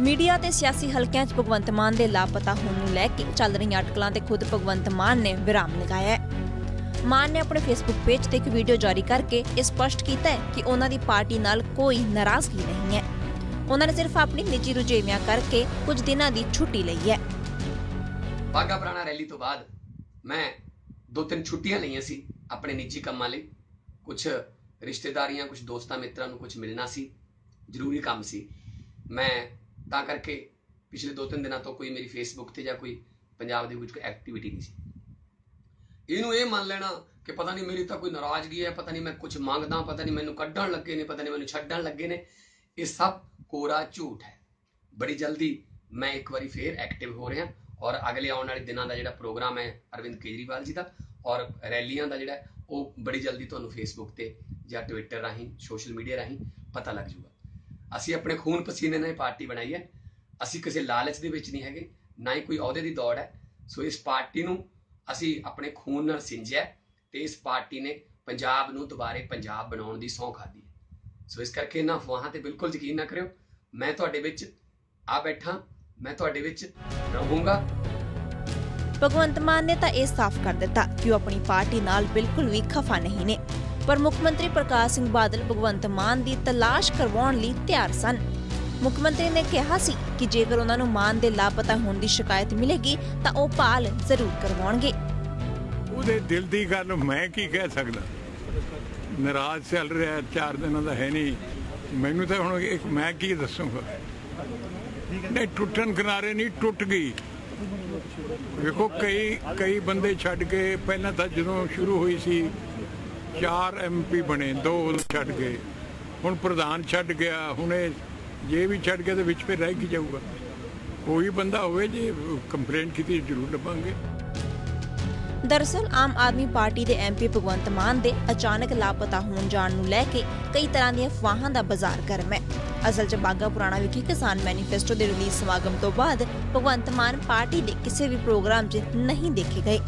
Media ਤੇ ਸਿਆਸੀ ਹਲਕਿਆਂ 'ਚ ਭਗਵੰਤ ਮਾਨ ਦੇ ਲਾਪਤਾ ਹੋਣ ਨੂੰ ਲੈ ਕੇ ਚੱਲ ਰਹੀਆਂ ਅਟਕਲਾਂ ਤੇ ਖੁਦ ਭਗਵੰਤ ਮਾਨ ਨੇ ਵਿਰਾਮ ਲਗਾਇਆ ਹੈ। ਮਾਨ ਨੇ ਆਪਣੇ ਫੇਸਬੁੱਕ ਪੇਜ ਤੇ ਇੱਕ ਵੀਡੀਓ ਜਾਰੀ ਕਰਕੇ ਇਹ ਸਪਸ਼ਟ ਕੀਤਾ ਹੈ ਕਿ ਉਹਨਾਂ ਦੀ ਪਾਰਟੀ ਨਾਲ ਕੋਈ ਨਾਰਾਜ਼ਗੀ ਨਹੀਂ ਹੈ। ਉਹਨਾਂ ਨੇ ਸਿਰਫ ਆਪਣੀ ਨਿੱਜੀ ਰੁਝੇਵਿਆਂ ਕਰਕੇ ਕੁਝ ਦਿਨਾਂ ਦੀ ਛੁੱਟੀ ਲਈ ਹੈ। ਬਾਗਾ ਪੁਰਾਣਾ ਰੈਲੀ ਤੋਂ ਬਾਅਦ ਮੈਂ ਦੋ ਤਿੰਨ ਛੁੱਟੀਆਂ ਲਈਆਂ ਸੀ ਆਪਣੇ ਨਿੱਜੀ ਕੰਮਾਂ ਲਈ। ਕੁਝ ਰਿਸ਼ਤੇਦਾਰੀਆਂ ਕੁਝ ਦੋਸਤਾਂ ਮਿੱਤਰਾਂ ਨੂੰ ਕੁਝ ਮਿਲਣਾ ਸੀ। ਜ਼ਰੂਰੀ ਕੰਮ ਸੀ। ਮੈਂ ਤਾਂ ਕਰਕੇ ਪਿਛਲੇ ਦੋ ਤਿੰਨ ਦਿਨਾਂ ਤੋਂ ਕੋਈ ਮੇਰੀ ਫੇਸਬੁੱਕ ਤੇ ਜਾਂ ਕੋਈ ਪੰਜਾਬ ਦੇ ਵਿੱਚ ਕੋਈ ਐਕਟੀਵਿਟੀ ਨਹੀਂ ਸੀ। ਇਹਨੂੰ ਇਹ ਮੰਨ ਲੈਣਾ ਕਿ ਪਤਾ ਨਹੀਂ ਮੇਰੀ ਤਾਂ ਕੋਈ ਨਾਰਾਜ਼ਗੀ ਹੈ, ਪਤਾ ਨਹੀਂ ਮੈਂ ਕੁਝ ਮੰਗਦਾ, ਪਤਾ ਨਹੀਂ ਮੈਨੂੰ ਕੱਢਣ ਲੱਗੇ ਨੇ, ਪਤਾ ਨਹੀਂ ਮੈਨੂੰ ਛੱਡਣ ਲੱਗੇ ਨੇ। ਇਹ ਸਭ ਕੋਰਾ ਝੂਠ ਹੈ। ਬੜੀ ਜਲਦੀ ਮੈਂ ਇੱਕ ਵਾਰੀ ਫੇਰ ਐਕਟਿਵ ਹੋ ਰਿਹਾ ਔਰ ਅਗਲੇ ਆਉਣ ਵਾਲੇ ਦਿਨਾਂ ਦਾ ਜਿਹੜਾ ਪ੍ਰੋਗਰਾਮ ਹੈ ਅਰਵਿੰਦ ਕੇਜਰੀਵਾਲ ਜੀ ਦਾ ਔਰ ਰੈਲੀਆਂ ਦਾ ਜਿਹੜਾ, ਉਹ ਬੜੀ ਜਲਦੀ ਤੁਹਾਨੂੰ ਫੇਸਬੁੱਕ ਤੇ ਜਾਂ ਟਵਿੱਟਰ ਰਾਹੀਂ ਸੋਸ਼ਲ ਮੀਡੀਆ ਰਾਹੀਂ ਪਤਾ ਲੱਗ ਜਾਊਗਾ। ਅਸੀਂ ਆਪਣੇ ਖੂਨ ਪਸੀਨੇ ਨਾਲ ਪਾਰਟੀ ਬਣਾਈ ਹੈ। ਅਸੀਂ ਕਿਸੇ ਲਾਲਚ ਦੇ ਵਿੱਚ ਨਹੀਂ ਹੈਗੇ, ਨਾ ਹੀ ਕੋਈ ਅਹੁਦੇ ਦੀ ਦੌੜ ਹੈ। ਸੋ ਇਸ ਪਾਰਟੀ ਨੂੰ ਅਸੀਂ ਆਪਣੇ ਖੂਨ ਨਾਲ ਸਿੰਜਿਆ ਤੇ ਇਸ ਪਾਰਟੀ ਨੇ ਪੰਜਾਬ ਨੂੰ ਦੁਬਾਰੇ ਪੰਜਾਬ ਬਣਾਉਣ ਦੀ ਸਹੁੰ ਖਾਧੀ ਸੋ ਇਸ ਕਰਕੇ ਇਹਨਾਂ ਅਫਵਾਹਾਂ ਤੇ ਬਿਲਕੁਲ ਯਕੀਨ ਨਾ ਕਰਿਓ। ਮੈਂ ਤੁਹਾਡੇ ਵਿੱਚ ਆ ਬੈਠਾ, ਮੈਂ ਤੁਹਾਡੇ ਵਿੱਚ ਰਹੂੰਗਾ। ਭਗਵੰਤ ਮਾਨ ਨੇ ਤਾਂ ਇਹ ਸਾਫ਼ ਕਰ ਦਿੱਤਾ ਕਿ ਉਹ ਆਪਣੀ ਪਾਰਟੀ ਨਾਲ ਬਿਲਕੁਲ ਵੀ ਖਫਾ ਨਹੀਂ ਨੇ। ਪਰ ਮੁੱਖ ਮੰਤਰੀ ਪ੍ਰਕਾਸ਼ ਸਿੰਘ ਬਾਦਲ ਭਗਵੰਤ ਮਾਨ ਦੀ ਤਲਾਸ਼ ਕਰਵਾਉਣ ਲਈ ਤਿਆਰ ਸਨ। ਮੁੱਖ ਮੰਤਰੀ ਨੇ ਕਿਹਾ ਸੀ ਕਿ ਜੇਕਰ ਉਹਨਾਂ ਨੂੰ ਮਾਨ ਦੇ ਲਾਪਤਾ ਹੋਣ ਦੀ ਸ਼ਿਕਾਇਤ ਮਿਲੇਗੀ, ਤਾਂ ਉਹ ਭਾਲ ਜ਼ਰੂਰ ਕਰਵਾਉਣਗੇ। ਉਹਦੇ ਦਿਲ ਦੀ ਗੱਲ ਮੈਂ ਕੀ ਕਹਿ ਸਕਦਾ? ਨਾਰਾਜ਼ ਚੱਲ ਰਿਹਾ, ਚਾਰ ਦਿਨਾਂ ਦਾ ਹੈ ਨਹੀਂ। ਮੈਨੂੰ ਤਾਂ ਹੁਣ ਇੱਕ ਮੈਂ ਕੀ ਦੱਸੂਗਾ? ਨਹੀਂ, ਟੁੱਟਣ ਕਿਨਾਰੇ ਨਹੀਂ, ਟੁੱਟ ਗਈ। ਵੇਖੋ, ਕਈ ਕਈ ਬੰਦੇ ਛੱਡ ਕੇ ਪਹਿਲਾਂ ਤਾਂ ਜਦੋਂ ਸ਼ੁਰੂ ਹੋਈ ਸੀ ਚਾਰ ਐਮਪੀ ਬਣੇ, ਦੋ ਛੱਡ ਗਏ। ਹੁਣ ਪ੍ਰਧਾਨ ਛੱਡ ਗਿਆ, ਹੁਣ ਜੇ ਵੀ ਛੱਡ ਗਿਆ ਤੇ ਵਿੱਚ ਫਿਰ ਰਹਿ ਕੀ ਜਾਊਗਾ? ਕੋਈ ਬੰਦਾ ਹੋਵੇ ਜੇ ਕੰਪਲੇਂਟ ਕੀਤੀ ਜ਼ਰੂਰ ਲੱਭਾਂਗੇ। ਦਰਅਸਲ, ਆਮ ਆਦਮੀ ਪਾਰਟੀ ਦੇ ਐਮਪੀ ਭਗਵੰਤ ਮਾਨ ਦੇ ਅਚਾਨਕ ਲਾਪਤਾ ਹੋਣ ਜਾਣ ਨੂੰ ਲੈ ਕੇ ਕਈ ਤਰ੍ਹਾਂ ਦੀਆਂ ਅਫਵਾਹਾਂ ਦਾ ਬਾਜ਼ਾਰ ਗਰਮ ਹੈ। ਅਸਲ 'ਚ ਬਾਗਾ ਪੁਰਾਣਾ ਵਿਖੇ ਕਿਸਾਨ ਮੈਨੀਫੈਸਟੋ ਦੇ ਰਿਲੀਜ਼ ਸਮਾਗਮ ਤੋਂ ਬਾਅਦ ਭਗਵੰਤ ਮਾਨ ਪਾਰਟੀ ਦੇ ਕਿਸੇ ਵੀ ਪ੍ਰੋਗਰਾਮ 'ਚ ਨਹੀਂ ਦੇਖੇ ਗਏ।